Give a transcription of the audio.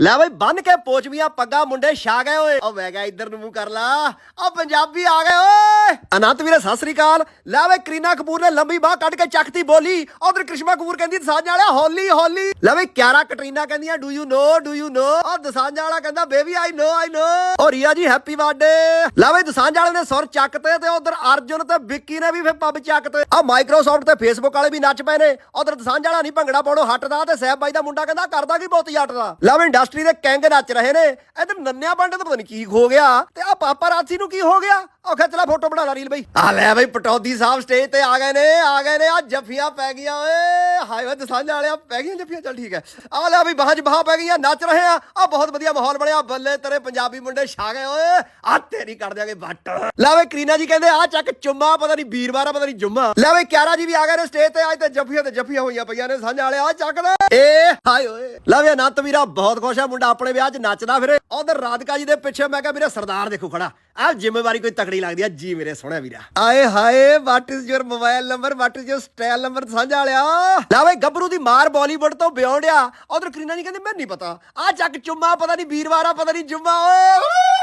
ਲੈ ਬਈ ਬੰਨ ਕੇ ਪੋਚਵੀਆਂ, ਪੱਗਾ, ਮੁੰਡੇ, ਛਾ ਗਏ ਓਏ। ਓ ਮੈਂ ਕਿਹਾ ਇੱਧਰ ਨੂੰ, ਮੂੰਹ ਕਰ ਲਾ। ਓ ਪੰਜਾਬੀ ਆ ਗਏ, ਓਏ। ਅਨੰਤ ਵੀਰੇ, ਸਤਿ ਸ੍ਰੀ ਅਕਾਲ। ਲੈ ਬਈ ਕਰੀਨਾ ਕਪੂਰ ਨੇ ਲੰਬੀ ਬਾਹ ਕੱਢ ਕੇ ਚੱਕਤੀ ਬੋਲੀ। ਉਧਰ ਕ੍ਰਿਸ਼ਮਾ ਕਪੂਰ ਕਹਿੰਦੀ, ਦਸਾਂਝ ਵਾਲਿਆ, ਹੋਲੀ ਹੋਲੀ। ਲੈ ਬਈ ਕਿਆਰਾ ਕਟਰੀਨਾ ਕਹਿੰਦੀਆਂ do you know do you know ਓ ਦਸਾਂਝ ਵਾਲਾ ਕਹਿੰਦਾ ਬੇਬੀ ਆਈ ਨੋ ਆਈ ਨੋ ਓ ਰੀਆ ਜੀ ਹੈਪੀ ਬਰਥਡੇ ਲੈ ਬਈ ਦਸਾਂਝ ਵਾਲੇ ਨੇ ਸੁਰ ਚੱਕਤੇ ਤੇ ਉਧਰ ਅਰਜੁਨ ਤੇ ਵਿੱਕੀ ਨੇ ਵੀ ਫੇ ਪੱਬ ਚੱਕਤੇ। ਆ ਮਾਈਕਰੋਸਾਫਟ ਤੇ ਫੇਸਬੁੱਕ ਵਾਲੇ ਵੀ ਨੱਚ ਪਏ ਨੇ। ਉਧਰ ਦਸਾਂਝ ਵਾਲਾ ਨਹੀਂ ਭੰਗੜਾ ਪਾਉਣੋਂ ਹਟਦਾ ਤੇ ਸਹਿਬ ਬਾਈ ਦਾ ਮੁੰਡਾ ਕਹਿੰਦਾ, ਕਰਦਾ ਕੀ ਬਹੁਤ ਜੱਟ ਦਾ? ਲੈ ਇੰਡਸਟਰੀ ਦੇ ਕੈਂਗ ਨੱਚ ਰਹੇ ਨੇ। ਇਧਰ ਨੰਨਿਆ ਪੰਡਤ ਤਾਂ ਪਤਾ ਨਹੀਂ ਕੀ ਹੋ ਗਿਆ। ਤੇ ਆ ਪਾਪਾ ਰਾਸੀ ਨੂੰ ਕੀ ਹੋ ਗਿਆ? ਉਹ ਖਿੱਚ ਲੈ ਫੋਟੋ ਬਣਾ ਲਾ ਰੀਲ ਬਈ। ਆ ਲੈ ਬਈ, ਪਟੌਦੀ ਸਾਹਿਬ ਸਟੇਜ ਤੇ ਆ ਗਏ ਨੇ, ਆ ਗਏ ਨੇ, ਆ ਜੱਫੀਆਂ ਪੈ ਗਈਆਂ, ਓਏ। ਹਾਏ ਓਏ, ਦਸਾਂਝ ਵਾਲਿਆ, ਪੈ ਗਈਆਂ ਜੱਫੀਆਂ? ਚੱਲ ਠੀਕ ਹੈ। ਆ ਲੈ ਬਈ, ਬਾਹਾਂ 'ਚ ਬਾਹਾਂ ਪੈ ਗਈਆਂ, ਨੱਚ ਰਹੇ ਆ। ਆ ਬਹੁਤ ਵਧੀਆ ਮਾਹੌਲ ਬਣਿਆ। ਬੱਲੇ ਤੇਰੇ ਪੰਜਾਬੀ ਮੁੰਡੇ ਛਾ ਗਏ, ਓਏ। ਆ ਤੇਰੀ ਕਰ ਦਿਆਂਗੇ ਵੱਟ। ਲੈ ਬਈ, ਕਰੀਨਾ ਜੀ ਕਹਿੰਦੇ, ਆ ਚੱਕ ਚੁੰਮਾ, ਪਤਾ ਨਹੀਂ ਵੀਰਵਾਰ ਆ ਪਤਾ ਨਹੀਂ ਜੁੰਮਾ। ਲੈ ਵੇ ਕਿਆਰਾ ਜੀ ਵੀ ਆ ਗਏ ਨੇ ਸਟੇਜ ਤੇ, ਅੱਜ ਤੇ ਜੱਫੀਆਂ ਤੇ ਜੱਫੀਆਂ ਹੋਈਆਂ ਪਈਆਂ ਨੇ ਸਾਂਝ ਵਾਲਿਆ, ਆ ਚੱਕ ਲੈ। ਏ, ਹਾਏ ਓਏ। ਲੈ ਵੀ ਅਨੰਤ ਵੀਰਾ, ਬਹੁਤ ਖੁਸ਼ ਆ, ਮੁੰਡਾ ਆਪਣੇ ਵਿਆਹ 'ਚ ਨੱਚਦਾ ਫਿਰੇ। ਉਧਰ ਰਾਧਿਕਾ ਜੀ ਦੇ ਪਿੱਛੇ ਮੈਂ ਕਿਹਾ, ਵੀਰੇ, ਸਰਦਾਰ ਦੇਖੋ ਖੜਾ। ਆ ਜ਼ਿੰਮੇਵਾਰੀ ਕੋਈ ਤਕੜੀ ਲੱਗਦੀ ਆ ਜੀ ਮੇਰੇ ਸੋਹਣਾ ਵੀਰਾ। ਆਏ ਹਾਏ what is your mobile number what is your style number ਸਾਂਝਾ ਵਾਲਿਆ ਲੈ ਬਈ ਗੱਭਰੂ ਦੀ ਮਾਰ ਬਾਲੀਵੁੱਡ ਤੋਂ ਬਿਯੋਂਡ ਆ। ਉਧਰ ਕਰੀਨਾ ਜੀ ਕਹਿੰਦੇ, ਮੈਨੂੰ ਨਹੀਂ ਪਤਾ। ਆ ਚੱਕ ਚੁੰਮਾ, ਪਤਾ ਨਹੀਂ ਵੀਰਵਾਰਾ, ਪਤਾ ਨਹੀਂ ਜੁੰਮਾ, ਓਏ।